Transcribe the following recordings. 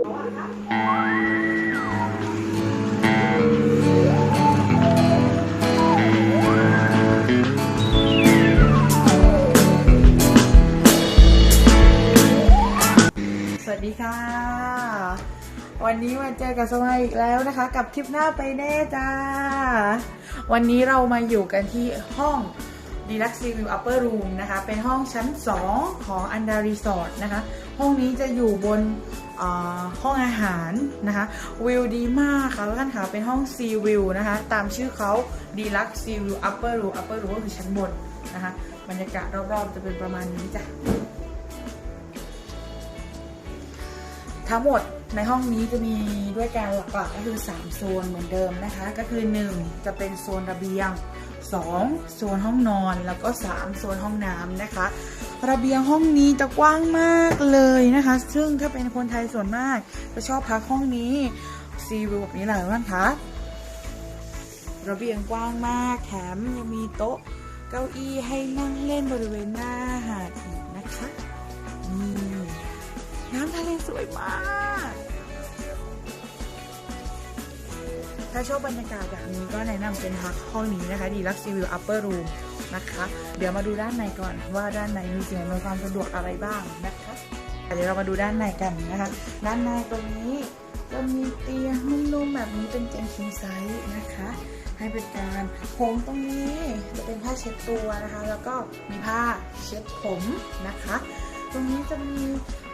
สวัสดีค่ะ วันนี้มาเจอกับสมัยอีกแล้วนะคะ กับทริปหน้าไปแน่จ้า วันนี้เรามาอยู่กันที่ห้อง ดีลักซ์รีวิวอัปเปอร์รูมนะคะ เป็นห้องชั้น 2 ของอันดารีสอร์ทนะคะ ห้องนี้จะอยู่บนห้องอาหารนะคะ วิวดีมากค่ะทุกท่านค่ะ เป็นห้องซีวิวนะคะ ตามชื่อเขาดีลักซ์ซีวิวอัปเปอร์รูมอัปเปอร์รูมก็คือชั้นบนนะคะ บรรยากาศรอบๆจะเป็นประมาณนี้จ้ะ ทั้งหมดในห้องนี้จะมีด้วยการหลักๆก็คือ 3 โซนเหมือนเดิมนะคะ ก็คือ 1 จะเป็นโซนระเบียง 2 โซนห้องนอนแล้วก็ 3 โซนห้องน้ำนะคะ ระเบียงห้องนี้จะกว้างมากเลยนะคะ ซึ่งถ้าเป็นคนไทยส่วนมาก จะชอบพักห้องนี้ซีวิวแบบนี้เลยนคะระเบียงกว้างมากแถมยังมีโต๊ะเก้าอี้ให้นั่งเล่นบริเวณหน้าหาดอีกนะคะนี่ น้ำทะเลสวยมาก ถ้าชอบบรรยากาศแบบนี้ก็แนะนำเป็นพักห้องนี้นะคะ ดีลักซ์วิวอัปเปอร์รูมนะคะ เดี๋ยวมาดูด้านในก่อนว่าด้านในมีสิ่งอำนวยความสะดวกอะไรบ้างนะคะ เดี๋ยวเรามาดูด้านในกันนะคะ ด้านในตรงนี้จะมีเตียงนุ่มๆแบบนี้เป็นเตียงคิงไซส์นะคะ ให้เป็นการผมตรงนี้จะเป็นผ้าเช็ดตัวนะคะ แล้วก็มีผ้าเช็ดผมนะคะ ตรงนี้จะมี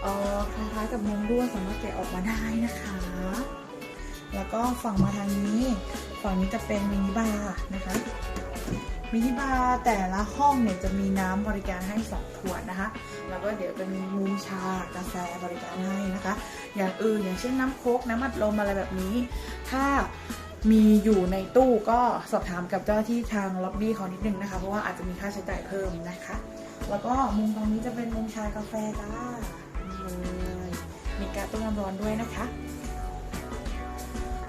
เอ่อ คล้ายๆกับมุมด้วนสามารถแกะออกมาได้นะคะ แล้วก็ฝั่งมาทางนี้ ฝั่งนี้จะเป็นมินิบาร์นะคะมินิบาร์แต่ละห้องเนี่ยจะมีน้ำบริการให้สองขวดนะคะ แล้วก็เดี๋ยวจะมีมุมชากาแฟบริการให้นะคะ อย่างอื่นอย่างเช่นน้ำโค้กน้ำอัดลมอะไรแบบนี้ ถ้ามีอยู่ในตู้ก็สอบถามกับเจ้าที่ทางล็อบบี้เขานิดนึงนะคะ เพราะว่าอาจจะมีค่าใช้จ่ายเพิ่มนะคะ แล้วก็มุมตรงนี้จะเป็นมุมชากาแฟจ้า เลยมีการต้มน้ำร้อนด้วยนะคะ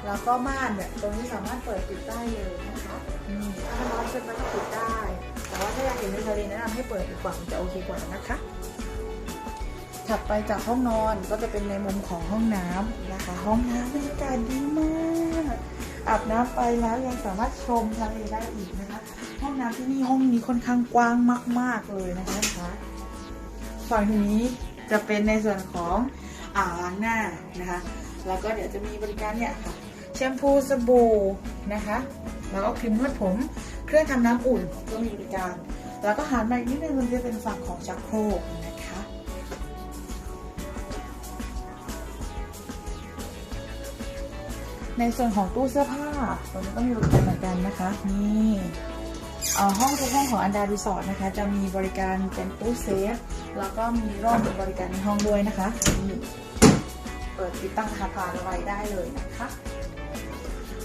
แล้วก็ม่านเนี่ยตรงนี้สามารถเปิดปิดได้เลยนะคะนี่ถ้ามันร้อนเกินไปก็ปิดได้ แต่ว่าถ้าอยากเห็นในทะเลแนะนำให้เปิดดีกว่ามันจะโอเคกว่านะคะ ถัดไปจากห้องนอนก็จะเป็นในมุมของห้องน้ำนะคะ ห้องน้ำบรรยากาศดีมากอาบน้ำไปแล้วยังสามารถชมทะเลได้อีกนะคะ ห้องน้ำที่นี่ห้องนี้ค่อนข้างกว้างมาก ๆเลยนะคะฝั่งนี้ จะเป็นในส่วนของอ่างล้างหน้านะคะ แล้วก็เดี๋ยวจะมีบริการเนี่ยค่ะแชมพูสบู่นะคะ แล้วก็ครีมนวดผม เครื่องทำน้ำอุ่นก็มีบริการ แล้วก็หันมาอีกนิดนึงมันจะเป็นฝั่งของชักโครกนะคะในส่วนของตู้เสื้อผ้าตรงนี้ก็มีบริการเหมือนกันนะคะ นี่อ่อห้องทุกห้องของอันดารีสอร์ทนะคะ จะมีบริการเป็นตู้เซฟ แล้วก็มีร่มบริการในห้องด้วยนะคะนี่เปิดติดตั้งคาพาระบายได้เลยนะคะ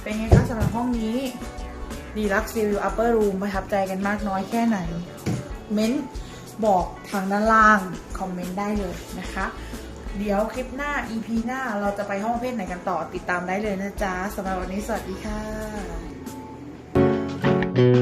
เป็นไงคะสำหรับห้องนี้ดีลักซ์วิวอัปเปอร์รูมประทับใจกันมากน้อยแค่ไหน เม้นบอกทางด้านล่าง คอมเมนต์ได้เลยนะคะ เดี๋ยวคลิปหน้า EP หน้าเราจะไปห้องประเพศไหนกันต่อติดตามได้เลยนะจ๊ะสำหรับวันนี้สวัสดีค่ะ